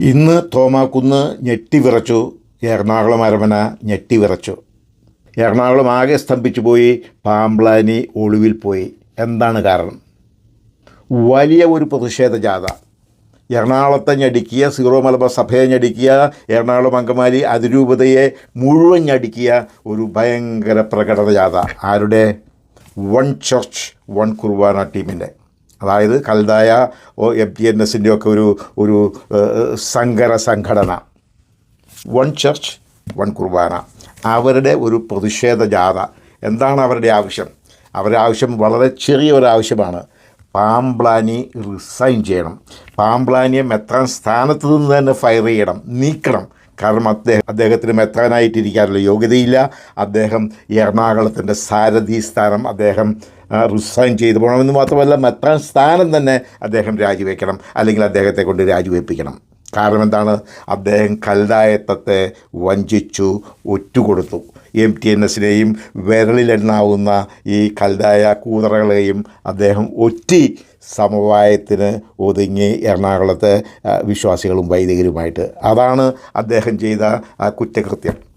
ഇന്ന് തോമാക്കുന്ന് ഞെട്ടിവിറച്ചു എറണാകുളം അരമന ഞെട്ടിവിറച്ചു. എറണാകുളം ആകെ സ്തംഭിച്ചു പോയി പാമ്പ്ലാനി ഒളിവിൽ പോയി. എന്താണ് കാരണം? വലിയ ഒരു പ്രതിഷേധ ജാഥ. എറണാകുളത്തെ ഞെടുക്കിയ സീറോ മലബാർ സഭയെ ഞടിക്കിയ എറണാകുളം അങ്കമാലി അതിരൂപതയെ മുഴുവൻ ഞടിക്കിയ ഒരു ഭയങ്കര പ്രകടന ജാഥ. ആരുടെ? വൺ ചർച്ച് വൺ കുർബാന ടീമിന്റെ അതായത് കൽതായ ഓ എം ടി എൻ എസിന്റെ ഒക്കെ ഒരു ഒരു സങ്കര സംഘടന. വൺ ചർച്ച് വൺ കുർബാന. അവരുടെ ഒരു പ്രതിഷേധ ജാഥ. എന്താണ് അവരുടെ ആവശ്യം? അവരുടെ ആവശ്യം വളരെ ചെറിയ ഒരു ആവശ്യമാണ്. പാംപ്ലാനി റിസൈൻ ചെയ്യണം. പാംപ്ലാനിയെ മെത്രാൻ സ്ഥാനത്ത് നിന്ന് തന്നെ ഫയർ ചെയ്യണം. നീക്കണം. കാരണം അദ്ദേഹം അദ്ദേഹത്തിന് മെത്രാനായിട്ടിരിക്കാനുള്ള യോഗ്യതയില്ല. അദ്ദേഹം എറണാകുളത്തിന്റെ സാരഥി സ്ഥാനം അദ്ദേഹം റിസൈൻ ചെയ്തു പോകണമെന്ന് മാത്രമല്ല മെത്രാൻ സ്ഥാനം തന്നെ അദ്ദേഹം രാജിവെക്കണം അല്ലെങ്കിൽ അദ്ദേഹത്തെ കൊണ്ട് രാജിവെപ്പിക്കണം. കാരണം എന്താണ്? അദ്ദേഹം കൽതായത്തത്തെ വഞ്ചിച്ചു ഒറ്റുകൊടുത്തു. എം ടി എൻ എസിനെയും വിരളിലെണ്ണാവുന്ന ഈ കൽതായ കൂതറകളെയും അദ്ദേഹം ഒറ്റി സമവായത്തിന് ഒതുങ്ങി എറണാകുളത്തെ വിശ്വാസികളും വൈദികരുമായിട്ട്. അതാണ് അദ്ദേഹം ചെയ്ത കുറ്റകൃത്യം.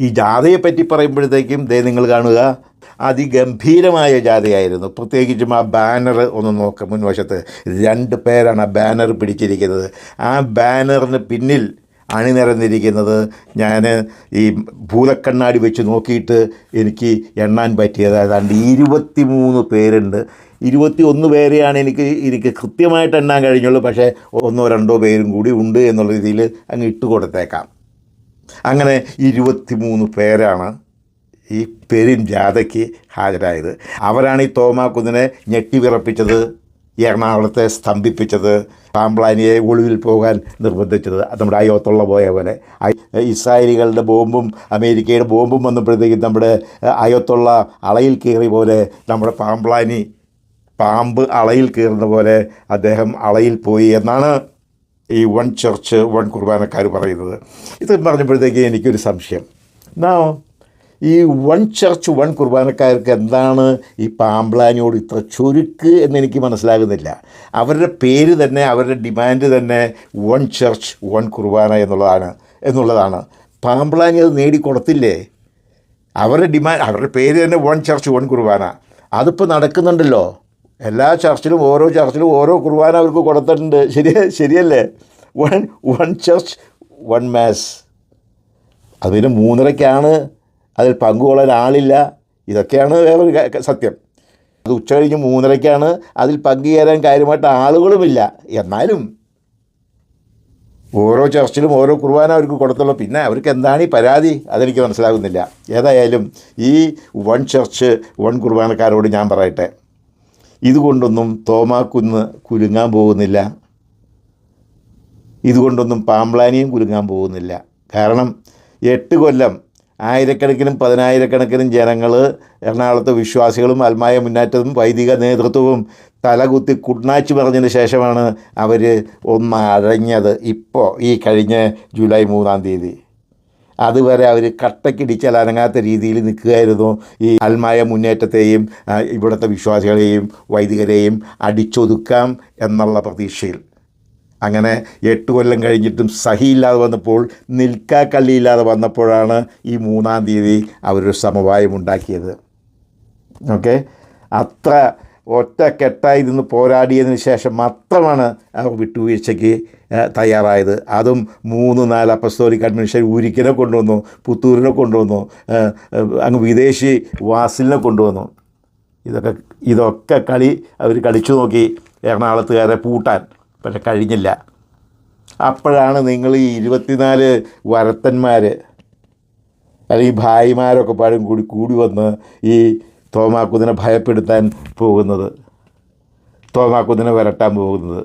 ഈ ജാഥയെ പറ്റി പറയുമ്പോഴത്തേക്കും ദേ നിങ്ങൾ കാണുക അതിഗംഭീരമായ ജാഥയായിരുന്നു പ്രത്യേകിച്ചും ആ ബാനർ ഒന്ന് നോക്കാം മുൻവശത്ത്. രണ്ട് പേരാണ് ആ ബാനർ പിടിച്ചിരിക്കുന്നത്. ആ ബാനറിന് പിന്നിൽ അണിനിരന്നിരിക്കുന്നത് ഞാൻ ഈ ഭൂതക്കണ്ണാടി വെച്ച് നോക്കിയിട്ട് എനിക്ക് എണ്ണാൻ പറ്റിയത്. ഏതാണ്ട് ഇരുപത്തി മൂന്ന് പേരുണ്ട്. ഇരുപത്തി ഒന്ന് പേരെയാണ് എനിക്ക് എനിക്ക് കൃത്യമായിട്ട് എണ്ണാൻ കഴിഞ്ഞുള്ളൂ. പക്ഷേ ഒന്നോ രണ്ടോ പേരും കൂടി ഉണ്ട് എന്നുള്ള രീതിയിൽ അങ്ങ് ഇട്ട് കൊടുത്തേക്കാം. അങ്ങനെ ഇരുപത്തിമൂന്ന് പേരാണ് ഈ പെരും ജാഥയ്ക്ക് ഹാജരായത്. അവരാണ് ഈ തോമാക്കുന്നിനെ ഞെട്ടിവിറപ്പിച്ചത് എറണാകുളത്തെ സ്തംഭിപ്പിച്ചത് പാമ്പ്ലാനിയെ ഒളിവിൽ പോകാൻ നിർബന്ധിച്ചത്. നമ്മുടെ അയോത്തുള്ള പോയ പോലെ. ഇസ്രായേലികളുടെ ബോംബും അമേരിക്കയുടെ ബോംബും വന്നപ്പോഴത്തേക്കും നമ്മുടെ അയോത്തുള്ള അളയിൽ കയറി പോലെ നമ്മുടെ പാമ്പ്ലാനി പാമ്പ് അളയിൽ കയറുന്ന പോലെ അദ്ദേഹം അളയിൽ പോയി എന്നാണ് ഈ വൺ ചർച്ച് വൺ കുർബാനക്കാർ പറയുന്നത്. ഇത് പറഞ്ഞപ്പോഴത്തേക്ക് എനിക്കൊരു സംശയം. എന്നാ ഈ വൺ ചർച്ച് വൺ കുർബാനക്കാർക്ക് എന്താണ് ഈ പാമ്പ്ലാനിയോട് ഇത്ര ചുരുക്ക് എന്നെനിക്ക് മനസ്സിലാകുന്നില്ല. അവരുടെ പേര് തന്നെ അവരുടെ ഡിമാൻഡ് തന്നെ വൺ ചർച്ച് വൺ കുർബാന എന്നുള്ളതാണ് എന്നുള്ളതാണ്. പാമ്പ്ലാനി അത് നേടിക്കൊടുത്തില്ലേ? അവരുടെ ഡിമാൻഡ് അവരുടെ പേര് തന്നെ വൺ ചർച്ച് വൺ കുർബാന. അതിപ്പോൾ നടക്കുന്നുണ്ടല്ലോ. എല്ലാ ചർച്ചിലും ഓരോ ചർച്ചിലും ഓരോ കുർബാന അവർക്ക് കൊടുത്തിട്ടുണ്ട്. ശരി ശരിയല്ലേ? One one church one mass അതിന് മൂന്നരയ്ക്കാണ് അതിൽ പങ്കുകൊള്ളാൻ ആളില്ല ഇതൊക്കെയാണ് വേറൊരു സത്യം. അത് ഉച്ച കഴിഞ്ഞ് മൂന്നരയ്ക്കാണ് അതിൽ പങ്കുചേരാൻ കാര്യമായിട്ട് ആളുകളുമില്ല. എന്നാലും ഓരോ ചർച്ചിലും ഓരോ കുർബാന അവർക്ക് കൊടുത്തുള്ളൂ പിന്നെ അവർക്ക് എന്താണ് ഈ പരാതി? അതെനിക്ക് മനസ്സിലാകുന്നില്ല. ഏതായാലും ഈ വൺ ചർച്ച് വൺ കുർബാനക്കാരോട് ഞാൻ പറയട്ടെ. ഇതുകൊണ്ടൊന്നും തോമാക്കുന്ന് കുലുങ്ങാൻ പോകുന്നില്ല. ഇതുകൊണ്ടൊന്നും പാമ്പ്ലാനിയും കുലുങ്ങാൻ പോകുന്നില്ല. കാരണം എട്ട് കൊല്ലം ആയിരക്കണക്കിനും പതിനായിരക്കണക്കിനും ജനങ്ങൾ എറണാകുളത്തെ വിശ്വാസികളും അൽമായ മുന്നേറ്റവും വൈദിക നേതൃത്വവും തലകുത്തി കുണ്ണാച്ചി പറഞ്ഞതിന് ശേഷമാണ് അവർ ഒന്ന് അഴഞ്ഞത് ഇപ്പോൾ ഈ കഴിഞ്ഞ ജൂലൈ മൂന്നാം തീയതി. അതുവരെ അവർ കട്ടക്കിടിച്ചാൽ അനങ്ങാത്ത രീതിയിൽ നിൽക്കുകയായിരുന്നു. ഈ അൽമായ മുന്നേറ്റത്തെയും ഇവിടുത്തെ വിശ്വാസികളെയും വൈദികരെയും അടിച്ചൊതുക്കാം എന്നുള്ള പ്രതീക്ഷയിൽ. അങ്ങനെ എട്ട് കൊല്ലം കഴിഞ്ഞിട്ടും സഹിയില്ലാതെ വന്നപ്പോൾ നിൽക്കാ കള്ളിയില്ലാതെ വന്നപ്പോഴാണ് ഈ മൂന്നാം തീയതി അവരൊരു സമവായം ഉണ്ടാക്കിയത്. ഓക്കെ? അത്ര ഒറ്റക്കെട്ടായി നിന്ന് പോരാടിയതിന് ശേഷം മാത്രമാണ് വിട്ടുവീഴ്ചയ്ക്ക് തയ്യാറായത്. അതും മൂന്ന് നാല് അപ്പസ്തോലിക് അഡ്മിനിസ്ട്രേഷൻ ഊരിക്കിനെ കൊണ്ടുവന്നു പുത്തൂരിനെ കൊണ്ടുവന്നു അങ്ങ് വിദേശി വാസിലിനെ കൊണ്ടുവന്നു. ഇതൊക്കെ ഇതൊക്കെ കളി അവർ കളിച്ചു നോക്കി എറണാകുളത്തുകാരെ പൂട്ടാൻ പക്ഷെ കഴിഞ്ഞില്ല. അപ്പോഴാണ് നിങ്ങൾ ഈ ഇരുപത്തിനാല് വരത്തന്മാർ അല്ലെങ്കിൽ ഭായിമാരൊക്കെ പാടും കൂടി കൂടി വന്ന് ഈ തോമാക്കുതിനെ ഭയപ്പെടുത്താൻ പോകുന്നത്. തോമാക്കുതിനെ വരട്ടാൻ പോകുന്നത്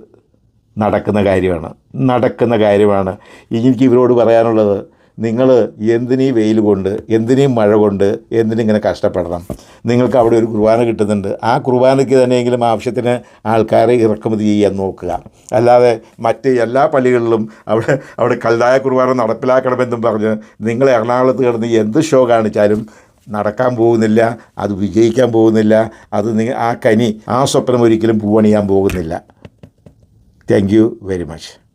നടക്കുന്ന കാര്യമാണ്. നടക്കുന്ന കാര്യമാണ്. എനിക്ക് ഇവരോട് പറയാനുള്ളത് നിങ്ങൾ എന്തിനീ വെയിൽ കൊണ്ട് എന്തിനീ മഴ കൊണ്ട് എന്തിനിങ്ങനെ കഷ്ടപ്പെടണം? നിങ്ങൾക്ക് അവിടെ ഒരു കുർബാന കിട്ടുന്നുണ്ട്. ആ കുർബാനയ്ക്ക് തന്നെയെങ്കിലും ആവശ്യത്തിന് ആൾക്കാരെ ഇറക്കുമതി ചെയ്യാൻ നോക്കുക. അല്ലാതെ മറ്റ് എല്ലാ പള്ളികളിലും അവിടെ അവിടെ കല്ലായ കുർബാന നടപ്പിലാക്കണമെന്നും പറഞ്ഞ് നിങ്ങൾ എറണാകുളത്ത് കിടന്ന് എന്ത് ഷോ കാണിച്ചാലും നടക്കാൻ പോകുന്നില്ല അത് വിജയിക്കാൻ പോകുന്നില്ല അത് ആ കനി ആ സ്വപ്നം ഒരിക്കലും പൂവണിയാൻ പോകുന്നില്ല. Thank you very much